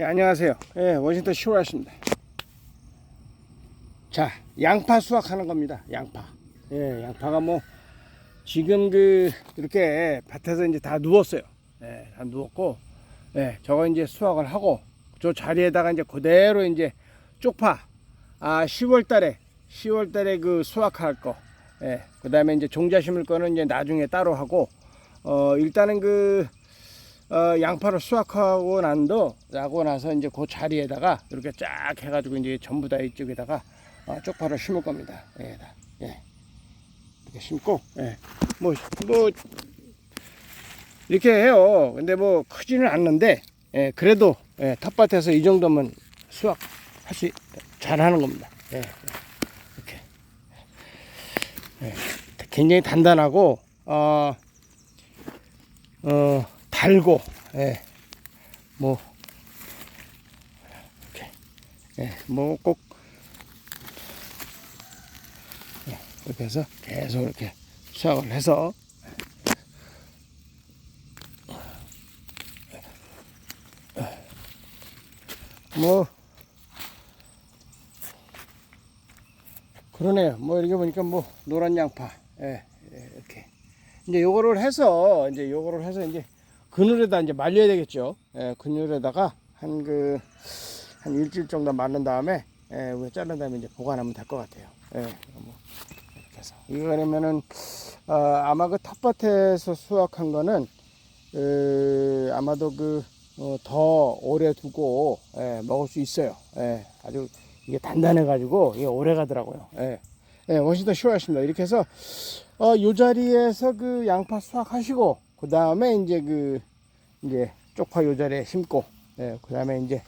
예, 안녕하세요. 예, 워싱턴 시월아십니다. 자, 양파 수확하는 겁니다. 양파. 예, 양파가 뭐 지금 그 이렇게 밭에서 이제 다 누웠어요. 예, 다 누웠고, 예, 저거 이제 수확을 하고 저 자리에다가 이제 그대로 이제 쪽파. 아, 10월달에 10월달에 그 수확할 거. 예, 그다음에 이제 종자 심을 거는 이제 나중에 따로 하고, 어 일단은 그 어, 양파를 수확하고 난도 나고 나서 이제 그 자리에다가 이렇게 쫙 해가지고 이제 전부 다 이쪽에다가 어, 쪽파를 심을 겁니다. 예, 다. 예. 이렇게 심고, 예. 뭐, 뭐, 이렇게 해요. 근데 뭐 크지는 않는데, 예, 그래도, 예, 텃밭에서 이 정도면 수확할 수, 잘 하는 겁니다. 예, 이렇게. 예, 굉장히 단단하고, 어, 어, 달고, 예, 뭐, 이렇게, 예, 뭐 꼭, 예, 이렇게 해서 계속 이렇게 수확을 해서, 뭐, 그러네요. 뭐, 이렇게 보니까 뭐, 노란 양파, 예, 예, 이렇게. 이제 요거를 해서 이제 요거를 해서 이제 그늘에다 이제 말려야 되겠죠. 예, 그늘에다가 한 그 한 일주일 정도 말른 다음에 예, 자른 다음에 이제 보관하면 될 것 같아요. 예, 뭐 이렇게 해서 이거 그러면은 어, 아마 그 텃밭에서 수확한 거는 그 아마도 그더 오래 두고 예, 먹을 수 있어요. 예, 아주 이게 단단해 가지고 이게 오래 가더라고요. 예. 예, 워싱턴 시원하십니다. 이렇게 해서 어, 요 자리에서 그 양파 수확하시고, 그 다음에 이제 그, 이제 쪽파 요 자리에 심고, 예, 그 다음에 이제,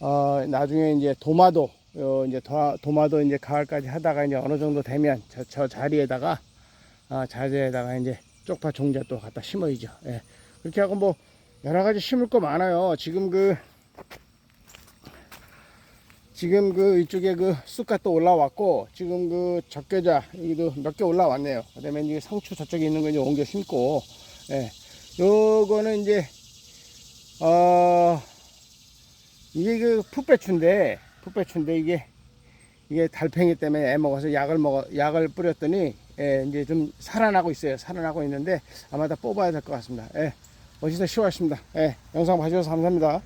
어, 나중에 이제 도마도, 어, 이제 도, 도마도 이제 가을까지 하다가 이제 어느 정도 되면 저, 저 자리에다가, 아, 자리에다가 이제 쪽파 종자 또 갖다 심어야죠. 예. 그렇게 하고 뭐, 여러 가지 심을 거 많아요. 지금 그, 지금 그 이쪽에 그 쑥갓 또 올라왔고 지금 그 적게자 여기도 몇 개 올라왔네요. 그다음에 이제 상추 저쪽에 있는 거 이제 옮겨 심고 예. 요거는 이제 어 이게 그 풋배추인데 풋배추인데 이게 이게 달팽이 때문에 애 먹어서 약을 먹어 약을 뿌렸더니 예, 이제 좀 살아나고 있어요. 살아나고 있는데 아마 다 뽑아야 될 것 같습니다. 예. 멋있어 시원하십니다. 예. 영상 봐주셔서 감사합니다.